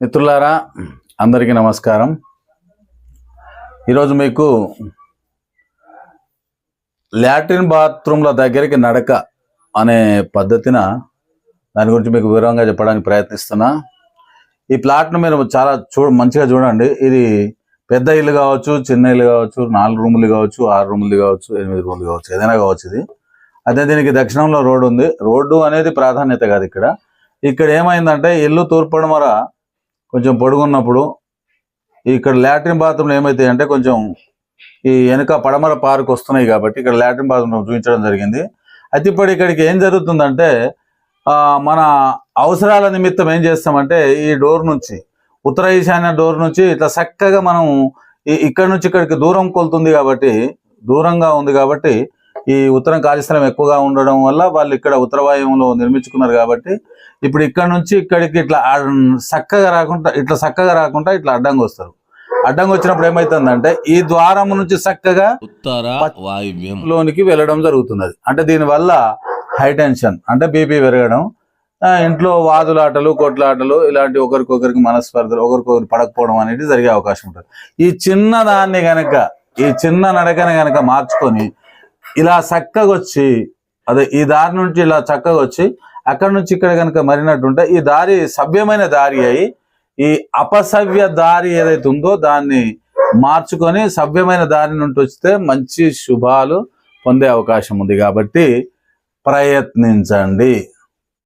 మిత్రులారా అందరికీ నమస్కారం. ఈరోజు మీకు లాట్రిన్ బాత్రూమ్ల దగ్గరికి నడక అనే పద్ధతిన దాని గురించి మీకు వివరంగా చెప్పడానికి ప్రయత్నిస్తున్నా. ఈ ప్లాట్ను మీరు చాలా చూ మంచిగా చూడండి. ఇది పెద్ద ఇల్లు కావచ్చు చిన్న ఇల్లు కావచ్చు నాలుగు రూములు కావచ్చు ఆరు రూములు కావచ్చు ఎనిమిది రూములు కావచ్చు ఏదైనా కావచ్చు ఇది. అదే దీనికి దక్షిణంలో రోడ్డు ఉంది. రోడ్డు అనేది ప్రాధాన్యత కాదు ఇక్కడ. ఇక్కడ ఏమైందంటే ఇల్లు తూర్పడమర కొంచెం పొడుగున్నప్పుడు ఇక్కడ లాట్రిన్ బాత్రూమ్లు ఏమైతాయి అంటే కొంచెం ఈ వెనుక పడమర పార్క్ వస్తున్నాయి కాబట్టి ఇక్కడ లాట్రిన్ బాత్రూమ్ చూపించడం జరిగింది. అయితే ఇప్పుడు ఇక్కడికి ఏం జరుగుతుందంటే ఆ, మన అవసరాల నిమిత్తం ఏం చేస్తామంటే ఈ డోర్ నుంచి ఉత్తర ఈశాన్య డోర్ నుంచి ఇట్లా చక్కగా మనం ఇక్కడ నుంచి ఇక్కడికి దూరం కొలుతుంది కాబట్టి దూరంగా ఉంది కాబట్టి ఈ ఉత్తరం స్థలం ఎక్కువగా ఉండడం వల్ల వాళ్ళు ఇక్కడ ఉత్తర వాయువులో నిర్మించుకున్నారు కాబట్టి ఇప్పుడు ఇక్కడ నుంచి ఇక్కడికి ఇట్లా చక్కగా రాకుండా ఇట్లా చక్కగా రాకుండా ఇట్లా అడ్డంగా వస్తారు. అడ్డంగా వచ్చినప్పుడు ఏమైతుందంటే ఈ ద్వారం నుంచి చక్కగా లోనికి వెళ్ళడం జరుగుతున్నది. అంటే దీనివల్ల హై టెన్షన్ అంటే బీపీ పెరగడం ఇంట్లో వాదులాటలు కొట్లాటలు ఇలాంటి ఒకరికొకరికి మనస్పర్ధలు ఒకరికొకరు పడకపోవడం అనేది జరిగే అవకాశం ఉంటుంది. ఈ చిన్న దాన్ని గనక ఈ చిన్న నడకని గనక మార్చుకొని ఇలా చక్కగా వచ్చి అదే ఈ దారి నుంచి ఇలా చక్కగా వచ్చి అక్కడ నుంచి ఇక్కడ కనుక మరినట్టుంటే ఈ దారి సభ్యమైన దారి అయి ఈ అపసవ్య దారి ఏదైతే ఉందో దాన్ని మార్చుకొని సభ్యమైన దారి నుండి వస్తే మంచి శుభాలు పొందే అవకాశం ఉంది కాబట్టి ప్రయత్నించండి.